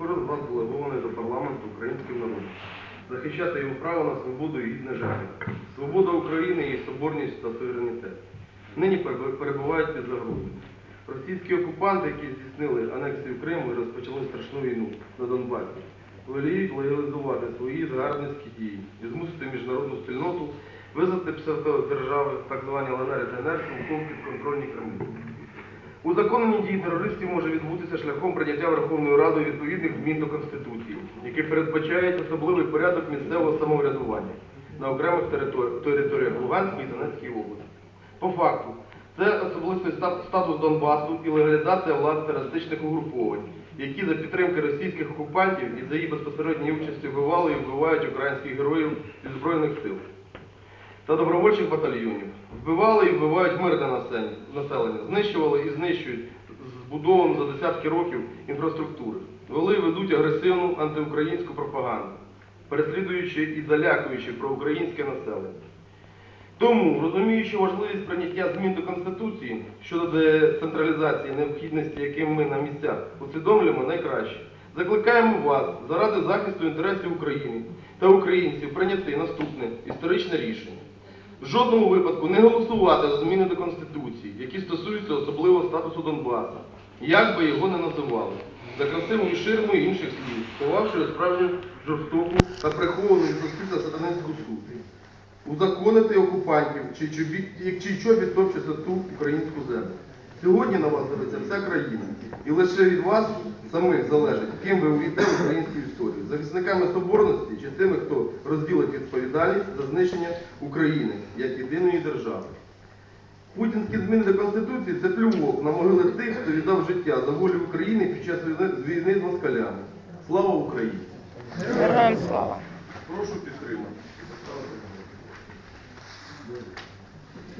Кожен з вас делегований до парламенту українським народом. Захищати його право на свободу і гідне життя. Свобода України є соборність та суверенітет. Нині перебувають під загрозою. Російські окупанти, які здійснили анексію Криму розпочали страшну війну на Донбасі, воліють легалізувати свої загарбницькі дії і змусити міжнародну спільноту визнати псевдодержави, так звані ЛНР і ДНР, цілком підконтрольні Кремлю. Узаконення дій терористів може відбутися шляхом прийняття Верховною Радою відповідних змін до Конституції, які передбачають особливий порядок місцевого самоврядування на окремих територіях Луганської і Донецької області. По факту, це особистий статус Донбасу і легалізація влади терористичних угруповань, які за підтримки російських окупантів і за її безпосередньої участі вбивали і вбивають українських героїв зі Збройних сил та добровольчих батальйонів. Вбивали і вбивають мирне населення, знищували і знищують збудовану за десятки років інфраструктури. Вели і ведуть агресивну антиукраїнську пропаганду, переслідуючи і залякуючи проукраїнське населення. Тому, розуміючи важливість прийняття змін до Конституції щодо децентралізації, необхідності, яким ми на місцях усвідомлюємо найкраще, закликаємо вас заради захисту інтересів України та українців прийняти наступне історичне рішення. В жодному випадку не голосувати за зміни до Конституції, які стосуються особливого статусу Донбасу, як би його не називали, за красивою ширмою інших слів, сховавши справжню жорстоку та приховану від суспільства сатанинську суть узаконити окупантів, чий чобіт, як чобіт українську землю. Сьогодні на вас дивиться вся країна. І лише від вас самих залежить, ким ви увійдете в українську історію. Захисниками соборності чи тими, відповідальність за знищення України як єдиної держави. Путінські зміни до Конституції це плювок на могили тих, хто віддав життя за волю України під час війни- війни з москалями. Слава Україні! Героям слава! Прошу підтримати.